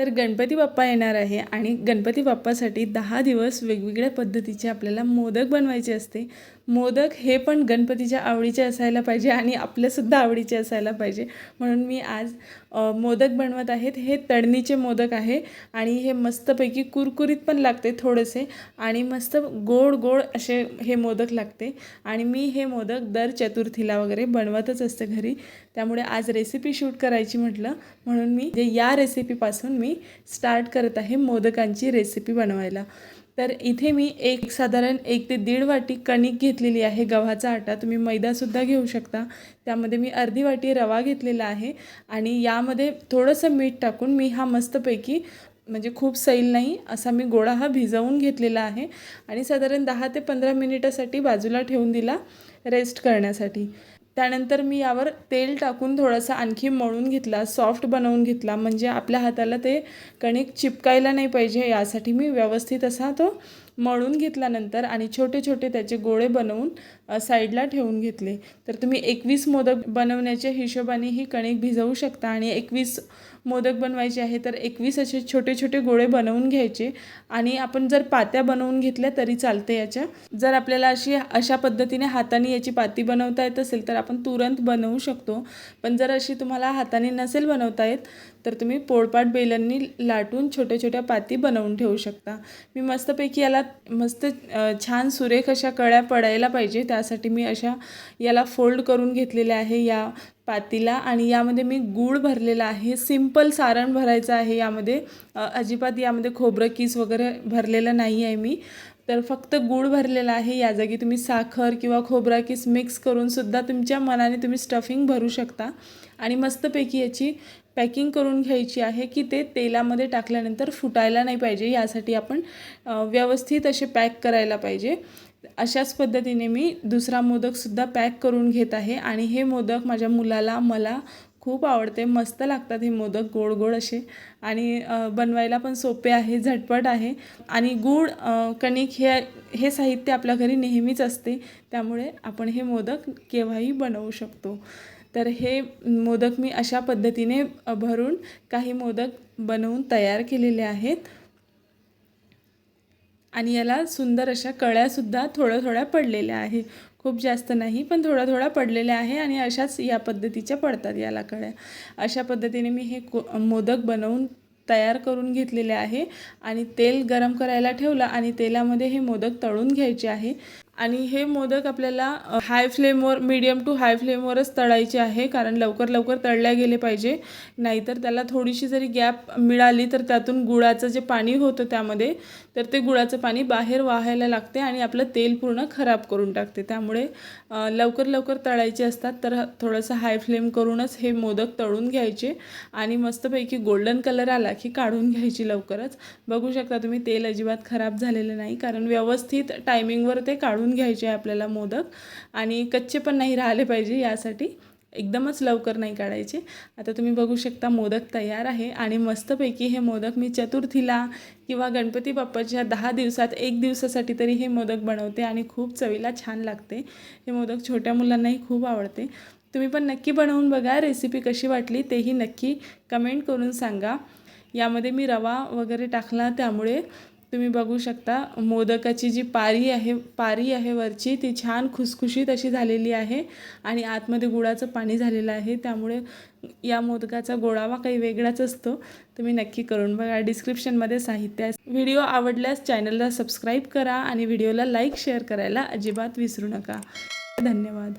तर गणपती बाप्पा येणार आहे आणि गणपती बाप्पासाठी दहा दिवस वेगवेगळ्या पद्धतीचे आपल्याला मोदक बनवायचे असते. मोदक हे पण गणपतीच्या आवडीचे असायला पाहिजे आणि आपल्यासुद्धा आवडीचे असायला पाहिजे. म्हणून मी आज मोदक बनवत आहेत. हे तळणीचे मोदक आहे आणि हे मस्तपैकी कुरकुरीत पण लागते थोडेसे आणि मस्त गोड गोड असे हे मोदक लागते. आणि मी हे मोदक दर चतुर्थीला वगैरे बनवतच असते घरी. त्यामुळे आज रेसिपी शूट करायची म्हटलं. म्हणून मी जे या रेसिपीपासून मी स्टार्ट करत आहे मोदकांची रेसिपी बनवायला. तर इथे मी एक साधारण एक ते दीड वाटी कणिक घेतलेली आहे. गव्हाचा आटा तुम्ही मैदासुद्धा घेऊ शकता. त्यामध्ये मी अर्धी वाटी रवा घेतलेला आहे आणि यामध्ये थोडंसं मीठ टाकून मी हा मस्तपैकी म्हणजे खूप सैल नाही असा मी गोळा हा भिजवून घेतलेला आहे आणि साधारण दहा ते पंधरा मिनिटासाठी बाजूला ठेवून दिला रेस्ट करण्यासाठी. त्यानंतर मी यावर तेल टाकून थोडासा आणखी मळून घेतला सॉफ्ट बनवून घेतला. म्हणजे आपल्या हाताला ते कणिक चिपकायला नाही पाहिजे यासाठी मी व्यवस्थित असा तो मळून घेतल्यानंतर आणि छोटे छोटे त्याचे गोळे बनवून साईडला ठेवून घेतले. तर तुम्ही एकवीस मोदक बनवण्याच्या हिशोबाने ही कणिक भिजवू शकता आणि एकवीस मोदक बनवायचे आहे तर एकवीस असे छोटे छोटे गोळे बनवून घ्यायचे. आणि आपण जर पात्या बनवून घेतल्या तरी चालते याच्या. जर आपल्याला अशी अशा पद्धतीने हाताने याची पाती बनवता येत असेल तर आपण तुरंत बनवू शकतो. पण जर अशी तुम्हाला हाताने नसेल बनवता येत तर तुम्ही पोळपाट बेलांनी लाटून छोट्या छोट्या पाती बनवून ठेवू शकता. मी मस्तपैकी याला मस्त छान सुरेख अशा कळ्या पडायला पाहिजे. त्यासाठी मी अशा याला फोल्ड करून घेतलेल्या आहे. या पातीला आणि यामध्ये मी गूळ भरलेला आहे. सिंपल सारण भरायचं आहे यामध्ये. अजिबात यामध्ये खोबरं किस वगैरे भरलेलं नाही आहे मी. तर फक्त गूळ भरलेला आहे. या जागी तुम्ही साखर किंवा खोबरा किस मिक्स करूनसुद्धा तुमच्या मनाने तुम्ही स्टफिंग भरू शकता. आणि मस्तपैकी याची पॅकिंग करून घ्यायची आहे की ते तेलामध्ये टाकल्यानंतर फुटायला नाही पाहिजे. यासाठी आपण व्यवस्थित असे पॅक करायला पाहिजे. अशाच पद्धतीने मी दुसरा मोदकसुद्धा पॅक करून घेत आहे. आणि हे मोदक माझ्या मुलाला मला खूप आवडते. मस्त लागतात हे मोदक गोड गोड असे. आणि बनवायला पण सोपे आहे झटपट आहे. आणि गूळ कणिक हे हे साहित्य आपल्या घरी नेहमीच असते. त्यामुळे आपण हे मोदक केव्हाही बनवू शकतो. तर हे मोदक मी अशा पद्धतीने भरून काही मोदक बनवून तयार केलेले आहेत. आणि याला सुंदर अशा कळ्यासुद्धा थोड्या थोड्या पडलेल्या आहे. खूप जास्त नाही पण थोड्या थोड्या पडलेल्या आहे आणि अशाच या पद्धतीच्या पडतात याला कळ्या. अशा पद्धतीने मी हे को मोदक बनवून तयार करून घेतलेले आहे आणि तेल गरम करायला ठेवलं आणि तेलामध्ये हे मोदक तळून घ्यायचे आहे. आणि हे मोदक आपल्याला हाय फ्लेमवर मीडियम टू हाय फ्लेमवरच तळायचे आहे कारण लवकर लवकर तळल्या गेले पाहिजे. नाहीतर त्याला थोडीशी जरी गॅप मिळाली तर त्यातून गुळाचं जे पाणी होतं त्यामध्ये तर ते गुळाचं पाणी बाहेर वाहायला लागते आणि आपलं तेल पूर्ण खराब करून टाकते. त्यामुळे लवकर लवकर तळायचे असतात तर थोडंसं हाय फ्लेम करूनच हे मोदक तळून घ्यायचे. आणि मस्तपैकी गोल्डन कलर आला की काढून घ्यायची लवकरच. बघू शकता तुम्ही तेल अजिबात खराब झालेलं नाही कारण व्यवस्थित टायमिंगवर ते काढून घ्यायचे आहे आपल्याला मोदक. आणि कच्चे पण नाही राहिले पाहिजे यासाठी. एकदमच लवकर नाही काढायचे. आता तुम्ही बघू शकता मोदक तयार आहे. आणि मस्तपैकी हे मोदक मी चतुर्थीला किंवा गणपती बाप्पाच्या दहा दिवसात एक दिवसासाठी तरी हे मोदक बनवते आणि खूप चवीला छान लागते. हे मोदक छोट्या मुलांनाही खूप आवडते. तुम्ही पण नक्की बनवून बघा. रेसिपी कशी वाटली तेही नक्की कमेंट करून सांगा. यामध्ये मी रवा वगैरे टाकला त्यामुळे तुम्ही बघू शकता मोदकाची जी पारी आहे पारी आहे वरची ती छान खुसखुशीत अशी झालेली आहे आणि आतमध्ये गुळाचं पाणी झालेलं आहे. त्यामुळे या मोदकाचा गोळावा काही वेगळाच असतो. तुम्ही नक्की करून बघा. डिस्क्रिप्शनमध्ये साहित्य व्हिडिओ आवडल्यास चॅनलला सबस्क्राईब करा आणि व्हिडिओला लाईक शेअर करायला अजिबात विसरू नका. धन्यवाद.